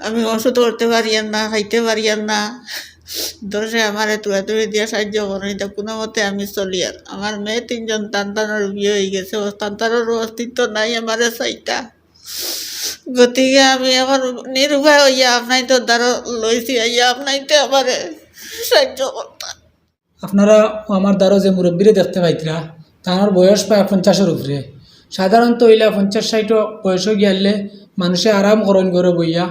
আমি ওষুধ করতে পারিয়ান না, খাইতে পারিয়ান না। দোষে আমার তুই দিয়ে সাহায্য করেন এটা কোনো মতে আমি চলি আর আমার মেয়ে তিনজন তান্তানোর বিয়ে হয়ে গেছে। তান্তানোর অস্তিত্ব নাই আমার চাইটা গতিকে আমি আমার নির্ভয় হইয়া আপনাই তো দ্বারা লইছি, আইয়া আপনাই তো আমার সাহায্য করতাম আপনারা আমার দ্বারা যে মুরব্বীরে দেখতে পাইতরা তার বয়স প্রায় পঞ্চাশের উপরে। সাধারণত ইলা পঞ্চাশ ষাট বয়স গিয়ালে মানুষে আরাম করেন ঘরে বইয়া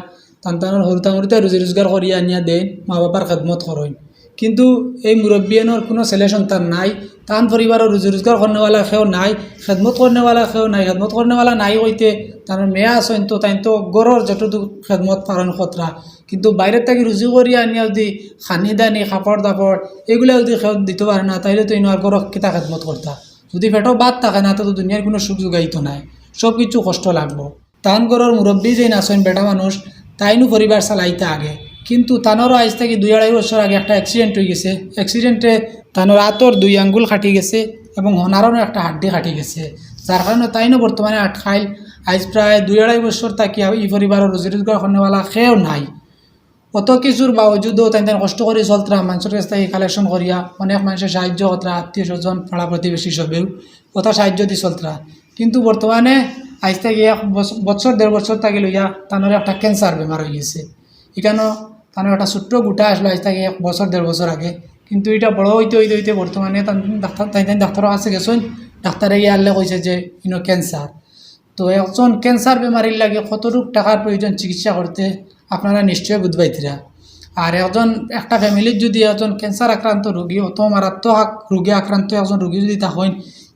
তান্তানোর হরুতামরিতে রুজি রোজগার করিয়া আনিয়া দেন মা বাবার খেদমত করেন কিন্তু এই মুরব্বিয়ানোর কোনো ছেলে সন্তান নাই, তান পরিবারের রুজি রোজগার করনেওয়ালা সেও নাই, খেদমত করনেওয়ালা সেও নাই, খেদমত করনেওয়ালা নাই হইতে তার মেয়া আসেন তো তাই তো গড়র যতটুকু খেদমত পালন খতরা কিন্তু বাইরের থেকে রুজি করিয়া আনিয়া যদি খানি দানি কাপড় দাপড় এগুলো যদি খেয়ে দিতে পারে না, তাইলে তো ইনার গড় কিতা খেদমত করতা যদি পেটও বাদ থাকে না তো দুনিয়ার কোনো সুখ যোগাইতো নাই। সব কিছু কষ্ট লাগবো। তান গড়র মুরব্বী যে নাচেন বেটা মানুষ তাইনু পরিবার চালাইতে আগে। কিন্তু তানোরও আজ থেকে দুই আড়াই বছর আগে একটা অ্যাক্সিডেন্ট হয়ে গেছে। অ্যাক্সিডেন্টে তানোর আতর দুই আঙ্গুল খাটি গেছে এবং হনারও একটা হাড্ডি খাটি গেছে। যার কারণে তাইনও বর্তমানে আটকাইল আজ প্রায় দুই আড়াই বছর তাকি এই পরিবারের রোজি রোজগার করেওয়ালা সেও নাই। অত কিছুর বাবজুদও তাই তাই কষ্ট করে চলতরা মানুষের কাছ থেকে কালেকশন করিয়া অনেক মানুষের সাহায্য কতরা আত্মীয় স্বজন, পাড়া প্রতিবেশী সবেও কত সাহায্য দি চলতরা কিন্তু বর্তমানে আজ থেকে এক বছ- বছর, দেড় বছর থেকে লইয়া তানোর একটা ক্যান্সার বেমার হয়ে গেছে। এখানেও তানোর একটা ছোট্ট গোটা আসলো আজ থেকে এক বছর, দেড় বছর আগে। কিন্তু এটা বড় হইতে হইতে হইতে বর্তমানে ডাক্তার, তাই ডাক্তারের কাছে গেছেন। ডাক্তারে গিয়ে আনলে কইছে যে, ইনো ক্যান্সার তো একজন ক্যান্সার বেমারির লাগে কতটুক টাকার প্রয়োজন চিকিৎসা করতে আপনারা নিশ্চয়ই বুঝবাইতরা আর একজন, একটা ফ্যামিলির যদি একজন ক্যান্সার আক্রান্ত রোগী অত মারাত্মক রোগী আক্রান্ত একজন রোগী যদি থাকেন,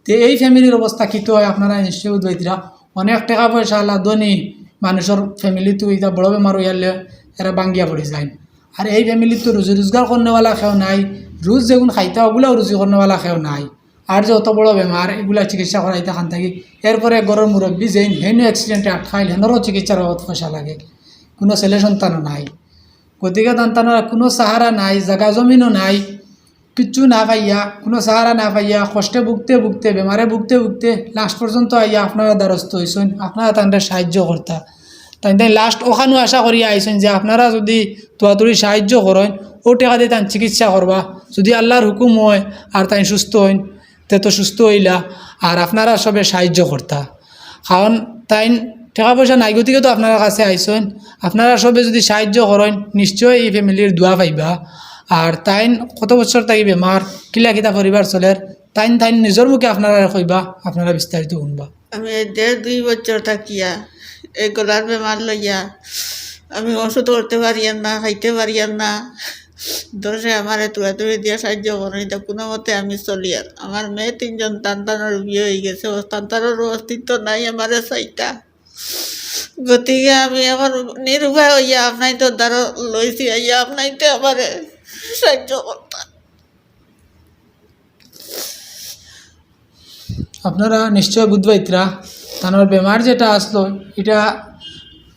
তো এই ফ্যামিলির অবস্থা কীটো হয় আপনারা নিশ্চয়ই বুঝবাইতরা অনেক টাকা পয়সা আল্লাহ ধনী মানুষের ফ্যামিলিতে এটা বড় বেমার হইয়ালে এরা বাঙ্গিয়া পড়ে যায়। আর এই ফ্যামিলির তো রুজি রোজগার করনেওয়ালা খেও নাই রোজ যেগুন খাইতে ওগুলাও রুজি করনেওয়ালা খেও নাই। আর যে অত বড় বেমার এগুলা চিকিৎসা করাইতে খান থাকি, এরপরে গরর মুরব্বী যেন হেন অ্যাক্সিডেন্টে আটকাইল হেনেরও চিকিৎসার বাবদ পয়সা লাগে। কোনো ছেলে সন্তানও নাই। গতিকে সন্তানের কোনো সাহারা নাই জাগা জমিনও নাই। কিচ্ছু না পাইয়া, কোনো সাহারা না পাইয়া, কষ্টে ভুগতে ভুগতে বেমারে ভুগতে ভুগতে লাস্ট পর্যন্ত আইয়া আপনারা দ্বারস্থ হয়েছেন আপনারা তাদের সাহায্য কর্তা। তাই তাই লাস্ট ওখানেও আশা করিয়া আইছেন যে আপনারা যদি তোয়াতুরি সাহায্য করেন, ও টাকা দিয়ে তাই চিকিৎসা করবা। যদি আল্লাহর হুকুম হয় আর তাই সুস্থ হইন, তে তো সুস্থ হইলা, আর আপনারা সবে সাহায্য করতা। কারণ তাই টাকা পয়সা নাই গতিকে তো আপনার কাছে আইসেন। আপনারা সবে যদি সাহায্য করেন, নিশ্চয়ই এই ফ্যামিলির দোয়া পাইবা। আর তাইন কত বছর থাকি বেমার কিলা কিতা পরিবার চলের তাইন তাইন নিজের মুখে আপনারা কইবা আপনারা বিস্তারিত শুনবা। আমি দেড় দুই বছর থাকিয়া, এই গলার বেমার লইয়া। আমি ওষুধ করতে পারিয়ান না খাইতে পারিয়ান না দোষে আমার তুয়া তুই দিয়ে সাহায্য করেন এটা কোনো মতে আমি চলি আর আমার মেয়ে তিনজন তান্তানোর বিয়ে হয়ে গেছে, ও অস্তিত্ব নাই আমার চাইটা গতিকে আমি আমার নির্ভয় হইয়া আপনাই তো দ্বারা লইছি আইয়া আপনাই তো আমার সাহায্য করতাম আপনারা নিশ্চয় বুঝবাইতরা তানোর বেমার যেটা আসলো, এটা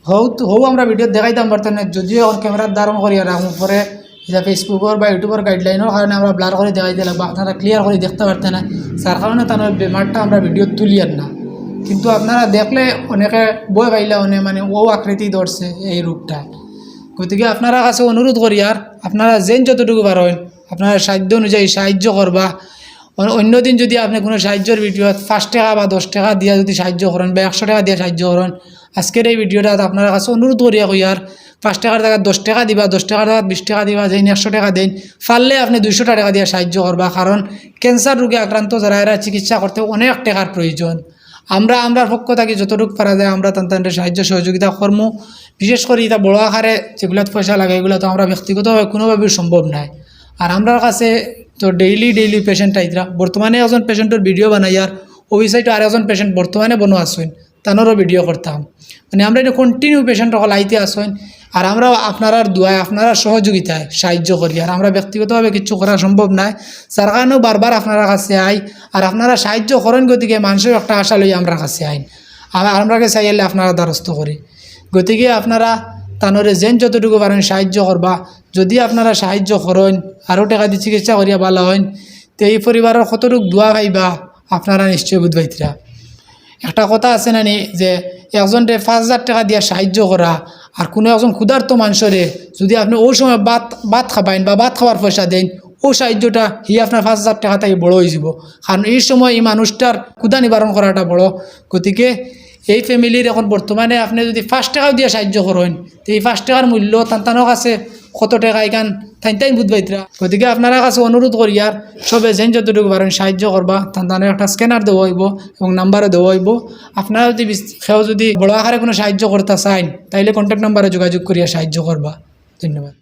হৌ হৌ আমরা ভিডিও দেখাইতাম পারতাম না যদিও ক্যামেরার ধারণ করিয়া রাখুন পরে এটা ফেসবুকের বা ইউটিউবের গাইডলাইনের কারণে আমরা ব্লার করে দেখাইতে লাগবো আপনারা ক্লিয়ার করে দেখতে পারতেন না। যার কারণে তানোর বেমারটা আমরা ভিডিও আর না কিন্তু আপনারা দেখলে অনেকে বই পাইলে অনেক মানে ও আকৃতি ধরছে এই রূপটা। গতিকে আপনারা কাছে অনুরোধ করি আর, আপনারা যেন যতটুকু পারেন, আপনারা সাহায্য অনুযায়ী সাহায্য করবা। অন্য দিন যদি আপনি কোনো সাহায্যের ভিডিও পাঁচ টাকা বা দশ টাকা দিয়া যদি সাহায্য করেন বা একশো টাকা দিয়ে সাহায্য করেন, আজকের এই ভিডিওটা আপনার কাছে অনুরোধ করিয়া কই আর, পাঁচ টাকার টাকা দশ টাকা দিবা, দশ টাকার টাকা বিশ টাকা দিবা, যেন একশো টাকা দেন, পারলে আপনি দুইশো টাকা দিয়ে সাহায্য করবা। কারণ ক্যান্সার রোগে আক্রান্ত যারা, এরা চিকিৎসা করতে অনেক টাকার প্রয়োজন। আমরা আমরা পক্ষ থাকি, যতটুকু পারা যায় আমরা তাদের সাহায্য, সহযোগিতা কর্ম। বিশেষ করে এটা বড় আকারে যেগুলো পয়সা লাগে, এগুলো তো আমরা ব্যক্তিগতভাবে কোনোভাবেই সম্ভব নাই। আর আমরা কাছে তো ডেইলি ডেইলি পেশেন্ট আইতরা বর্তমানে এজন পেশেন্টের ভিডিও বানাই, আর ওই সাইডে আর একজন পেশেন্ট বর্তমানে বনো আসুন তানোরও ভিডিও করতাম। মানে আমরা এটা কন্টিনিউ পেশেন্ট সকল আইতে আসুন আর আমরা আপনার দোয়ায় আপনারা সহযোগিতায় সাহায্য করি। আর আমরা ব্যক্তিগতভাবে কিছু করা সম্ভব নয় যার কারণেও বারবার আপনারা কাছে আই। আর আপনারা সাহায্য করেন, গতিকে মানুষের একটা আশা লই আমরা কাছে আইন। আর আমরাকে চাইলে আপনারা দ্বারস্থ করি। গতিকে আপনারা তানোরে যেন যতটুকু পারেন সাহায্য করবা। যদি আপনারা সাহায্য করেন, আরও টাকা দিয়ে চিকিৎসা করিয়া ভালো হন, তো এই পরিবারের কতটুকু দোয়া পাইবা, আপনারা নিশ্চয়ই বুঝবাইতরা একটা কথা আছে না নি যে একজনকে পাঁচ হাজার টাকা দিয়ে সাহায্য করা আর কোনো একজন ক্ষুধার্ত মানুষরে যদি আপনি ওই সময় ভাত ভাত খাবাইন বা ভাত খাওয়ার পয়সা দেন, ও সাহায্যটা হি আপনার পাঁচ হাজার টাকা থেকে বড় হয়ে যাব। কারণ এই সময় এই মানুষটার ক্ষুধা নিবারণ করাটা বড়। গতিকে এই ফ্যামিলির এখন বর্তমানে আপনি যদি পাঁচ টাকাও দিয়ে সাহায্য করেন, তো এই পাঁচ টাকার মূল্য তান্তানক কাছে কত টাকা এখান তাই বুধ বাইতরা গতিকে আপনারা কাছে অনুরোধ করি আর সবে যেন যতটুকু পারেন সাহায্য করবা তান একটা স্ক্যানার দেওয়া হইব এবং নাম্বারও দেওয়া হইব। আপনারা যদি সেও যদি বড় আকারে কোনো সাহায্য করতে চান তাইলে কন্ট্যাক্ট নাম্বারে যোগাযোগ করিয়া সাহায্য করবা ধন্যবাদ।